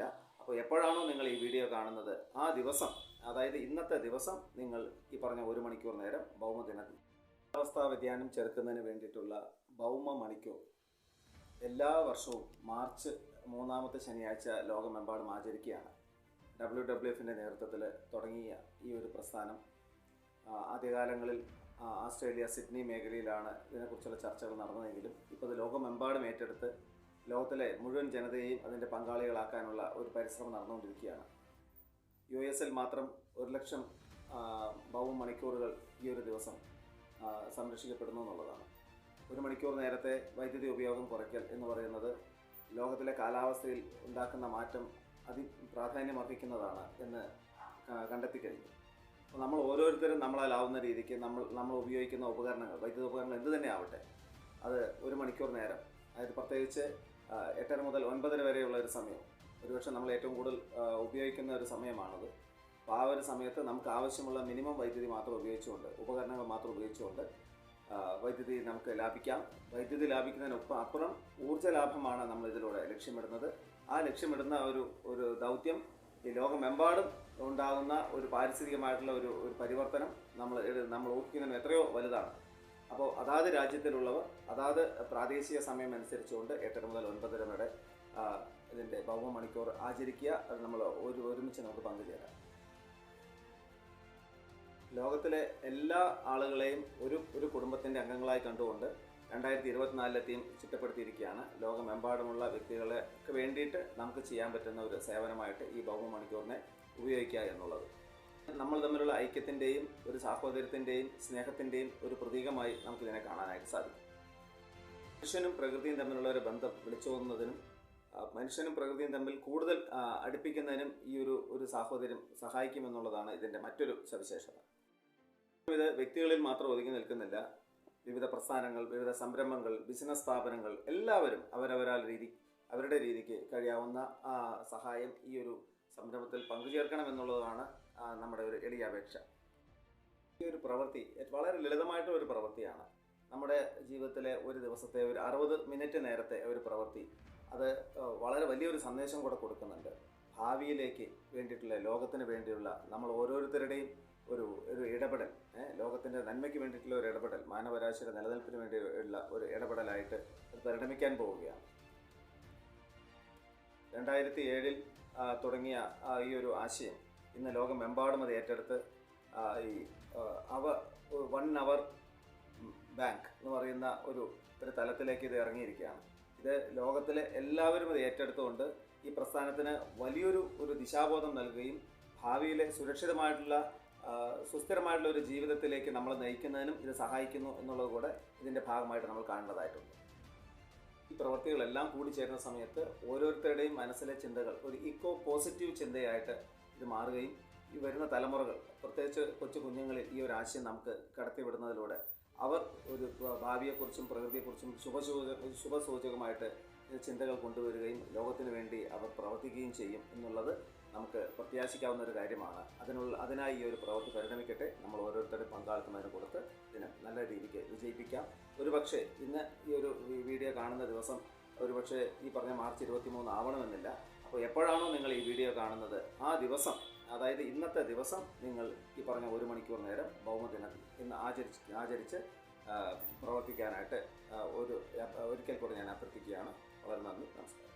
മണിക്കൂറൊന്നുമില്ല അപ്പോൾ എപ്പോഴാണോ നിങ്ങൾ ഈ വീഡിയോ കാണുന്നത്? ആ ദിവസം അതായത് ഇന്നത്തെ ദിവസം നിങ്ങൾ ഈ പറഞ്ഞ ഒരു മണിക്കൂർ നേരം ഭൗമദിനത്തിൽ കാലാവസ്ഥാ വ്യതിയാനം ചെറുക്കുന്നതിന് വേണ്ടിയിട്ടുള്ള ഭൗമ മണിക്കൂർ എല്ലാ വർഷവും മാർച്ച് മൂന്നാമത്തെ ശനിയാഴ്ച ലോകമെമ്പാടും ആചരിക്കുകയാണ്. ഡബ്ല്യു ഡബ്ല്യു എഫിന്റെ നേതൃത്വത്തിൽ തുടങ്ങിയ ഈ ഒരു പ്രസ്ഥാനം. ആദ്യകാലങ്ങളിൽ ആസ്ട്രേലിയ സിഡ്നി മേഖലയിലാണ് ഇതിനെക്കുറിച്ചുള്ള ചർച്ചകൾ നടന്നതെങ്കിലും ഇപ്പോൾ ലോകമെമ്പാടും ഏറ്റെടുത്ത് ലോകത്തിലെ മുഴുവൻ ജനതയെയും അതിന്റെ പങ്കാളികളാക്കാനുള്ള ഒരു പരിശ്രമം നടന്നുകൊണ്ടിരിക്കുകയാണ്. യു എസ് എൽ മാത്രം ഒരു ലക്ഷം ബഹു മണിക്കൂറുകൾ ഈ ഒരു ദിവസം സംരക്ഷിക്കപ്പെടുന്നു എന്നുള്ളതാണ്. ഒരു മണിക്കൂർ നേരത്തെ വൈദ്യുതി ഉപയോഗം കുറയ്ക്കൽ എന്ന് പറയുന്നത് ലോകത്തിലെ കാലാവസ്ഥയിൽ ഉണ്ടാക്കുന്ന മാറ്റം അതി പ്രാധാന്യമർഹിക്കുന്നതാണ് എന്ന് കണ്ടെത്തിക്കഴിഞ്ഞു അപ്പോൾ നമ്മൾ ഓരോരുത്തരും നമ്മളാലാവുന്ന രീതിക്ക് നമ്മൾ നമ്മൾ ഉപയോഗിക്കുന്ന ഉപകരണങ്ങൾ വൈദ്യുത ഉപകരണങ്ങൾ എന്ത് തന്നെ ആവട്ടെ അത് ഒരു മണിക്കൂർ നേരം അതായത് പ്രത്യേകിച്ച് എട്ടര മുതൽ ഒൻപതര വരെയുള്ള ഒരു സമയം. ഒരുപക്ഷെ നമ്മൾ ഏറ്റവും കൂടുതൽ ഉപയോഗിക്കുന്ന ഒരു സമയമാണത്. അപ്പോൾ ആ ഒരു സമയത്ത് നമുക്ക് ആവശ്യമുള്ള മിനിമം വൈദ്യുതി മാത്രം ഉപയോഗിച്ചുകൊണ്ട് ഉപകരണങ്ങൾ മാത്രം ഉപയോഗിച്ചുകൊണ്ട് വൈദ്യുതി നമുക്ക് ലാഭിക്കാം. വൈദ്യുതി ലാഭിക്കുന്നതിനൊപ്പം അപ്പുറം ഊർജ ലാഭമാണ് നമ്മൾ ഇതിലൂടെ ലക്ഷ്യമിടുന്നത്. ആ ലക്ഷ്യമിടുന്ന ഒരു ഒരു ദൗത്യം ഈ ലോകമെമ്പാടും ഉണ്ടാകുന്ന ഒരു പാരിസ്ഥിതികമായിട്ടുള്ള ഒരു ഒരു പരിവർത്തനം നമ്മൾ നമ്മൾ ഊഹിക്കുന്നതിന് എത്രയോ വലുതാണ്. അപ്പോൾ അതാത് രാജ്യത്തിലുള്ളവർ അതാത് പ്രാദേശിക സമയം അനുസരിച്ചുകൊണ്ട് എട്ടര മുതൽ ഒൻപതര വരെ ഇതിന്റെ ഭൗമ മണിക്കൂർ ആചരിക്കുക. അത് നമ്മൾ ഒരു ഒരുമിച്ച് നമുക്ക് പങ്കുചേരാം. ലോകത്തിലെ എല്ലാ ആളുകളെയും ഒരു ഒരു കുടുംബത്തിന്റെ അംഗങ്ങളായി കണ്ടുകൊണ്ട് രണ്ടായിരത്തി ഇരുപത്തിനാലിലെ തീം ചിട്ടപ്പെടുത്തിയിരിക്കുകയാണ്. ലോകമെമ്പാടുമുള്ള വ്യക്തികൾക്ക് വേണ്ടിയിട്ട് നമുക്ക് ചെയ്യാൻ പറ്റുന്ന ഒരു സേവനമായിട്ട് ഈ ഭൗമ മണിക്കൂറിനെ ഉപയോഗിക്കുക എന്നുള്ളത്. നമ്മൾ തമ്മിലുള്ള ഐക്യത്തിന്റെയും ഒരു സാഹോദര്യത്തിന്റെയും സ്നേഹത്തിന്റെയും ഒരു പ്രതീകമായി നമുക്കിതിനെ കാണാനായിട്ട് സാധിക്കും. മനുഷ്യനും പ്രകൃതിയും തമ്മിലുള്ള ഒരു ബന്ധം വിളിച്ചോതുന്നതിനും മനുഷ്യനും പ്രകൃതിയും തമ്മിൽ കൂടുതൽ അടുപ്പിക്കുന്നതിനും ഈ ഒരു ഒരു സാഹോദര്യം സഹായിക്കുമെന്നുള്ളതാണ് ഇതിന്റെ മറ്റൊരു സവിശേഷത. ഇത് വ്യക്തികളിൽ മാത്രം ഒതുങ്ങി നിൽക്കുന്നില്ല. വിവിധ പ്രസ്ഥാനങ്ങൾ വിവിധ സംരംഭങ്ങൾ ബിസിനസ് സ്ഥാപനങ്ങൾ എല്ലാവരും അവരവരാൽ രീതി അവരുടെ രീതിക്ക് കഴിയാവുന്ന സഹായം ഈ ഒരു സംരംഭത്തിൽ പങ്കുചേർക്കണമെന്നുള്ളതാണ് നമ്മുടെ ഒരു എളിയ അപേക്ഷ. ഈ ഒരു പ്രവൃത്തി വളരെ ലളിതമായിട്ടുള്ള ഒരു പ്രവൃത്തിയാണ്. നമ്മുടെ ജീവിതത്തിലെ ഒരു ദിവസത്തെ ഒരു അറുപത് മിനിറ്റ് നേരത്തെ ഒരു പ്രവൃത്തി അത് വളരെ വലിയൊരു സന്ദേശം കൂടെ കൊടുക്കുന്നുണ്ട്. ഭാവിയിലേക്ക് വേണ്ടിയിട്ടുള്ള ലോകത്തിന് വേണ്ടിയുള്ള നമ്മൾ ഓരോരുത്തരുടെയും ഒരു ഒരു ഇടപെടൽ ലോകത്തിന്റെ നന്മയ്ക്ക് വേണ്ടിയിട്ടുള്ള ഒരു ഇടപെടൽ മാനവരാശിയുടെ നിലനിൽപ്പിന് വേണ്ടിയുള്ള ഒരു ഇടപെടലായിട്ട് പരിണമിക്കാൻ പോവുകയാണ്. രണ്ടായിരത്തി ഏഴിൽ തുടങ്ങിയ ഈ ഒരു ആശയം ഇന്ന് ലോകമെമ്പാടും അത് ഏറ്റെടുത്ത് ഈ അവ വൺ അവർ ബാങ്ക് എന്ന് പറയുന്ന ഒരു ഒരു തലത്തിലേക്ക് ഇത് ഇറങ്ങിയിരിക്കുകയാണ്. ഇത് ലോകത്തിലെ എല്ലാവരും ഇത് ഏറ്റെടുത്തുകൊണ്ട് ഈ പ്രസ്ഥാനത്തിന് വലിയൊരു ഒരു ദിശാബോധം നൽകുകയും ഭാവിയിലെ സുരക്ഷിതമായിട്ടുള്ള സുസ്ഥിരമായിട്ടുള്ള ഒരു ജീവിതത്തിലേക്ക് നമ്മൾ നയിക്കുന്നതിനും ഇത് സഹായിക്കുന്നു എന്നുള്ളത് കൂടെ ഇതിന്റെ ഭാഗമായിട്ട് നമ്മൾ കാണേണ്ടതായിട്ടുണ്ട് ഈ പ്രവൃത്തികളെല്ലാം കൂടി ചേരുന്ന സമയത്ത് ഓരോരുത്തരുടെയും മനസ്സിലെ ചിന്തകൾ ഒരു ഇക്കോ പോസിറ്റീവ് ചിന്തയായിട്ട് ഇത് മാറുകയും ഈ വരുന്ന തലമുറകൾ പ്രത്യേകിച്ച് കൊച്ചു കുഞ്ഞുങ്ങളിൽ ഈ ഒരു ആശയം നമുക്ക് കടത്തിവിടുന്നതിലൂടെ അവർ ഒരു ഭാവിയെക്കുറിച്ചും പ്രകൃതിയെക്കുറിച്ചും ശുഭസൂചക ശുഭസൂചകമായിട്ട് ചിന്തകൾ കൊണ്ടുവരികയും ലോകത്തിന് വേണ്ടി അവർ പ്രവർത്തിക്കുകയും ചെയ്യും എന്നുള്ളത് നമുക്ക് പ്രത്യാശിക്കാവുന്ന ഒരു കാര്യമാണ്. അതിനുള്ള അതിനായി ഈ ഒരു പ്രവൃത്തി പരിണമിക്കട്ടെ. നമ്മൾ ഓരോരുത്തരും പങ്കാളിത്തം അതിന് കൊടുത്ത് ഇതിനെ നല്ല രീതിക്ക് വിജയിപ്പിക്കാം. ഒരുപക്ഷെ ഇന്ന് ഈ ഒരു വീഡിയോ കാണുന്ന ദിവസം ഒരുപക്ഷെ ഈ പറഞ്ഞ മാർച്ച് ഇരുപത്തി മൂന്ന് ആവണമെന്നില്ല. അപ്പോൾ എപ്പോഴാണോ നിങ്ങൾ ഈ വീഡിയോ കാണുന്നത്? ആ ദിവസം അതായത് ഇന്നത്തെ ദിവസം നിങ്ങൾ ഈ പറഞ്ഞ ഒരു മണിക്കൂർ നേരം ഭൗമദിനം ഇന്ന് ആചരിച്ച് ആചരിച്ച് പ്രവർത്തിക്കാനായിട്ട് ഒരു ഒരിക്കൽ കൂടെ ഞാൻ അഭ്യർത്ഥിക്കുകയാണ്. വളരെ നന്ദി. നമസ്കാരം.